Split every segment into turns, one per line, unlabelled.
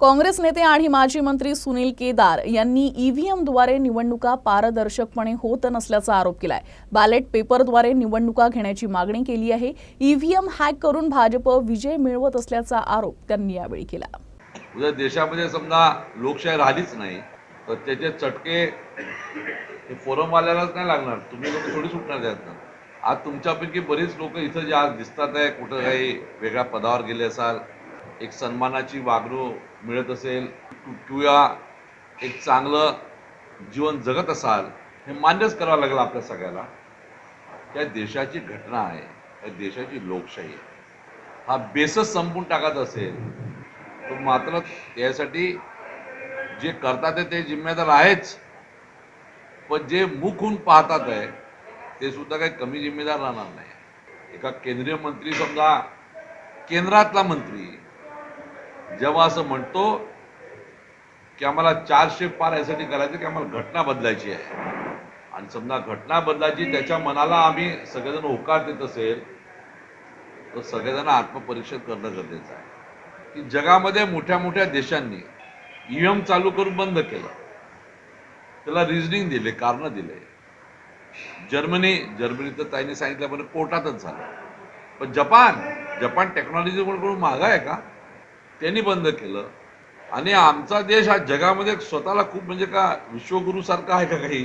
काँग्रेस नेते आणि माजी मंत्री सुनील केदार यांनी ईव्हीएमद्वारे निवडणुका पारदर्शकपणे होत नसल्याचा आरोप केलाय. बॅलेट पेपरद्वारे निवडणुका घेण्याची मागणी केली आहे. ईव्हीएम हॅक करून भाजप विजय मिळवत असल्याचा आरोप त्यांनी यावेळी केला.
उद्या देशामध्ये समजा लोकशाही राहिलीच नाही तर त्याचे चटके फोरमवाल्यालाच नाही लागणार. तुम्ही लोक थोडी सुटणार त्यातनं. आज तुमच्यापैकी बरीच लोक इथं जे आज दिसतात आहे कुठं काही वेगळ्या पदावर गेले असाल एक सन्मानाची वागणूक मिळत असेल किंवा एक चांगलं जीवन जगत असाल हे मान्यच करावं लागेल आपल्या सगळ्याला. त्या देशाची घटना आहे त्या देशाची लोकशाही आहे. हा बेसच संपून टाकत असेल तर मात्र त्यासाठी जे करतात ते जिम्मेदार आहेच. पण जे मुख होऊन पाहतात आहे ते सुद्धा काही कमी जिम्मेदार राहणार नाही. एका केंद्रीय मंत्री समजा केंद्रातला मंत्री जेव्हा असं म्हणतो की आम्हाला चारशे पार यासाठी करायचं की आम्हाला घटना बदलायची आहे. आणि समजा घटना बदलायची त्याच्या मनाला आम्ही सगळेजण होकार देत असेल तर सगळेजण आत्मपरीक्षण करणं गरजेचं आहे. की जगामध्ये मोठ्या मोठ्या देशांनी ईव्हीएम चालू करून बंद केलं. त्याला रिझनिंग दिले कारणं दिले. जर्मनी जर्मनी तर त्यांनी सांगितल्यापर्यंत कोर्टातच झालं. पण जपान जपान टेक्नॉलॉजी कोण मागा आहे का? त्यांनी बंद केलं. आणि आमचा देश हा जगामध्ये स्वतःला खूप म्हणजे का विश्वगुरूसारखा आहे का काही?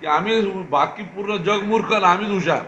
की आम्ही बाकी पूर्ण जग मूर्ख आणि आम्हीच हुशार.